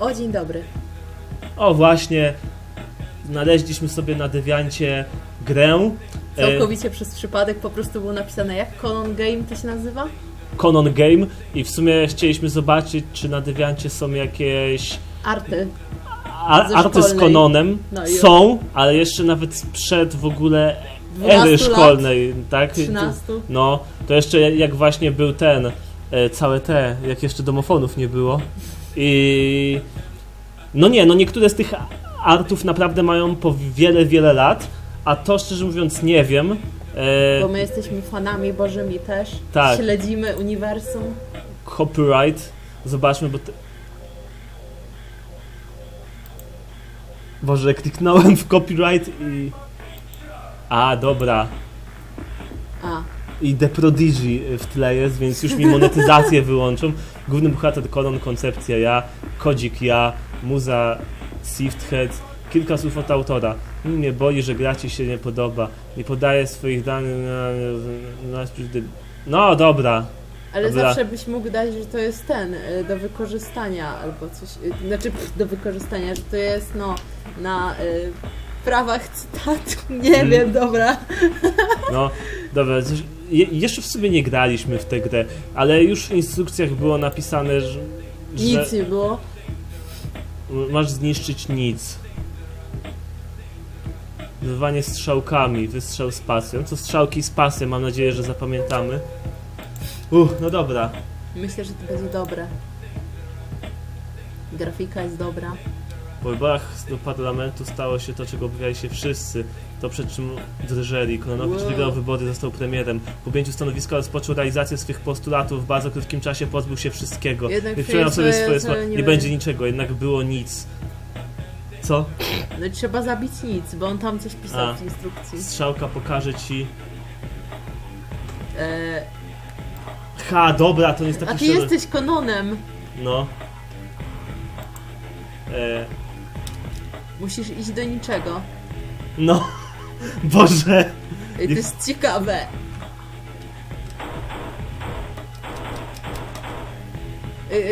O, dzień dobry. O właśnie, znaleźliśmy sobie na dewiancie grę. E, Całkowicie przez przypadek po prostu było napisane jak Conan Game to się nazywa? Conan Game i w sumie chcieliśmy zobaczyć, czy na dewiancie są jakieś Arty. a- arty z. Conanem. No są, ale jeszcze nawet sprzed w ogóle 12 ery lat, szkolnej, tak? 13. No, to jeszcze jak właśnie był ten, e, całe te, jak jeszcze domofonów nie było. I no nie, no niektóre z tych artów naprawdę mają po wiele, wiele lat, a to szczerze mówiąc nie wiem. E, Bo my jesteśmy fanami bożymi też. Tak. Śledzimy uniwersum. copyright, zobaczmy, bo... Te... Boże, kliknąłem w copyright i... A, dobra. A, I The Prodigy w tle jest, więc już mi monetyzację wyłączą. Główny bohater Conan, koncepcja ja, kodzik ja, muza Sifthead, kilka słów od autora. Mnie boli, że gra ci się nie podoba. Nie podaje swoich danych na... no dobra, ale Dobra. zawsze byś mógł dać, że to jest ten, y, do wykorzystania albo coś, y, znaczy do wykorzystania, że to jest no na y, prawach cytatu. Nie Mm. wiem, dobra. no dobra. Je, jeszcze w sumie nie graliśmy w tę grę, ale już w instrukcjach było napisane, że... Nic nie było. Masz zniszczyć nic. Wywanie strzałkami, wystrzał z pasją. Co strzałki z pasją, mam nadzieję, że zapamiętamy. Uff, no dobra. Myślę, że to będzie dobre. Grafika jest dobra. Po wyborach do parlamentu stało się to, czego obawiali się wszyscy. To przed czym drżeli. Kononowicz wygrał wybory, został premierem. Po objęciu stanowiska rozpoczął realizację swych postulatów. W bardzo krótkim czasie pozbył się wszystkiego. Jednak sobie swoje- nie Nie będzie. niczego, jednak było nic. Co? No trzeba zabić nic, bo on tam coś pisał A. w instrukcji. Strzałka pokaże ci E, Ha, dobra, to nie jest a taki ty jesteś Kononem. No. E, Musisz iść do niczego. no. Boże. I to jest ciekawe.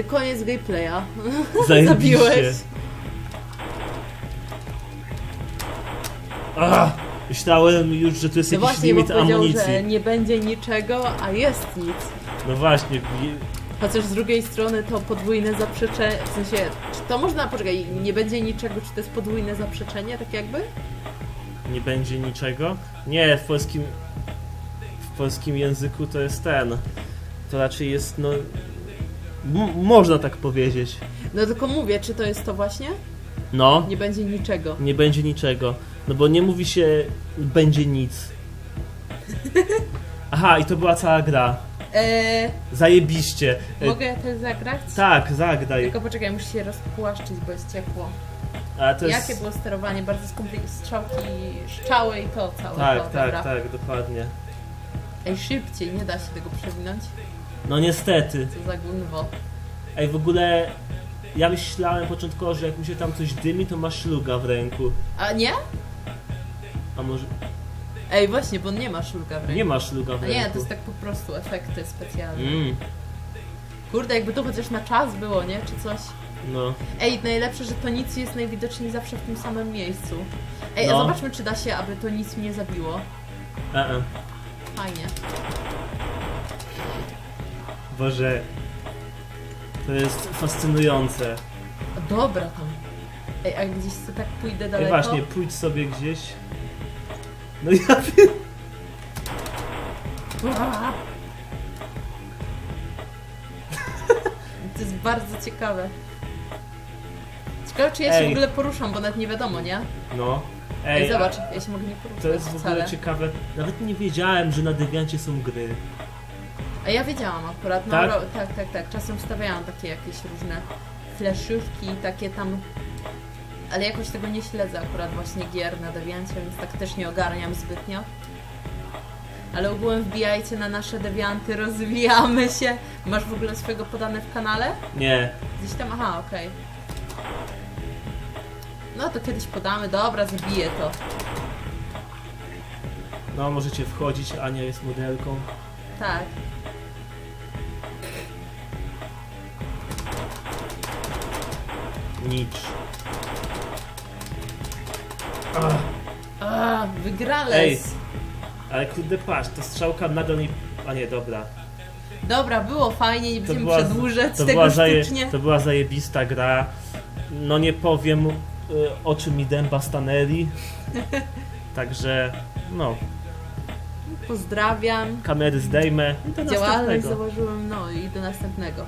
Koniec gameplaya. Zajebiście. Zabiłeś. Ach, myślałem już, że tu jest No jakiś właśnie, bo limit powiedział, amunicji. że nie będzie niczego, a jest nic. No właśnie. je- Chociaż z drugiej strony to podwójne zaprzeczenie, w sensie, czy to można, poczekaj, nie będzie niczego, czy to jest podwójne zaprzeczenie, tak jakby? Nie będzie niczego. Nie, w polskim. W polskim języku to jest ten. To raczej jest, no. Można tak powiedzieć. No tylko mówię, czy to jest to właśnie? No. Nie będzie niczego. Nie będzie niczego. No bo nie mówi się będzie nic. Aha, i to była cała gra. Eee, Zajebiście. E, mogę też zagrać? Tak, zagraj. Tylko poczekaj, muszę się rozpłaszczyć, bo jest ciepło. Ale to jest... Jakie było sterowanie? Bardzo skomplikowane. Strzałki, szczały i to całe. Tak, to, tak, dobra. tak, dokładnie. Ej, szybciej, nie da się tego przewinąć. No niestety. Co za gunwo. Ej, w ogóle ja myślałem początkowo, że jak mi się tam coś dymi, to ma szluga w ręku. A nie? A może... Ej, właśnie, bo nie ma szulka w ręku. Nie ma szluga w A ręku. nie, to jest tak po prostu efekty specjalne. Mm, Kurde, jakby to chociaż na czas było, nie? Czy coś. no. Ej, najlepsze, że to nic jest najwidoczniej zawsze w tym samym miejscu. Ej, a No. zobaczmy, czy da się, aby to nic mnie zabiło. E -e. Fajnie. Boże. To jest fascynujące. A Dobra tam. Ej, a gdzieś sobie tak pójdę Ej, daleko? właśnie, pójdź sobie gdzieś. No ja wiem. To jest bardzo ciekawe. Ciekawe, czy ja się Ej. w ogóle poruszam, bo nawet nie wiadomo, nie? No. Ej, Ej, zobacz, ja się mogę nie poruszać To jest w ogóle wcale. ciekawe. Nawet nie wiedziałem, że na Deviancie są gry. A ja wiedziałam akurat, no Tak? tak, tak, tak, tak. Czasem wstawiałam takie jakieś różne fleszówki, takie tam. Ale jakoś tego nie śledzę akurat właśnie gier na Deviancie, więc tak też nie ogarniam zbytnio. Ale ogółem wbijajcie na nasze Devianty, rozwijamy się. Masz w ogóle swojego podane w kanale? Nie. Gdzieś tam, aha, okej. No to kiedyś podamy, dobra, zabiję to. No, możecie wchodzić, Ania jest modelką. Tak. Nicz. Wygrales. Ej. ale kurde patrz, ta strzałka nadal mi... A nie, dobra. Dobra, było fajnie, nie będziemy była- przedłużać To tego była, zaje, sztucznie. to była zajebista gra. No nie powiem, y, o czym mi dęba stanęli. Także, no, Pozdrawiam. kamery zdejmę i do Działalność następnego. założyłem, no i do następnego.